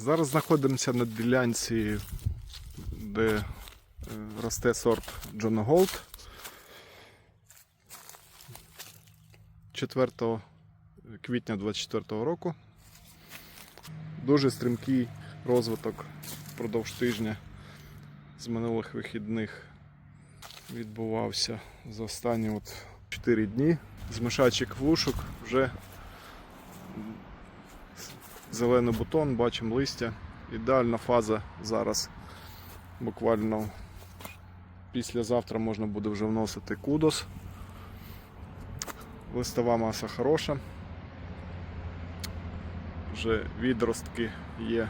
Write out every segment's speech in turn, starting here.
Зараз знаходимося на ділянці, де е, росте сорт John Gold. 4 квітня 24 року. Дуже стрімкий розвиток впродовж тижня з минулих вихідних відбувався за останні от 4 дні. З мишачих вушок вже зелений бутон, бачимо листя. Ідеальна фаза зараз. Буквально післязавтра можна буде вже вносити кудос. Листова маса хороша. Вже відростки є.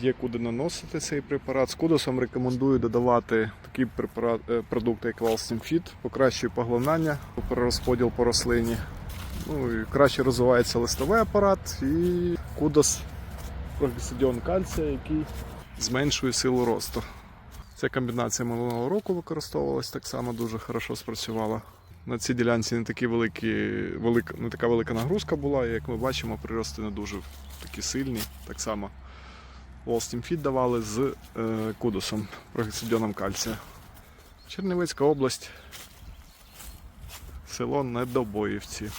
Є куди наносити цей препарат. З кудосом рекомендую додавати такий препарат, е, продукт, як Fit, покращує поглинання, перерозподіл по рослині. Ну, і краще розвивається листовий апарат і кудос прогесидіон кальція, який зменшує силу росту. Ця комбінація минулого року використовувалась так само дуже хорошо спрацювала. На цій ділянці не, такі великі, велика, не така велика нагрузка була, і як ми бачимо, прирости не дуже такі сильні. Так само Волстім Fit давали з е, кудосом, прогесидіоном кальція. Чернівецька область, село Недобоївці.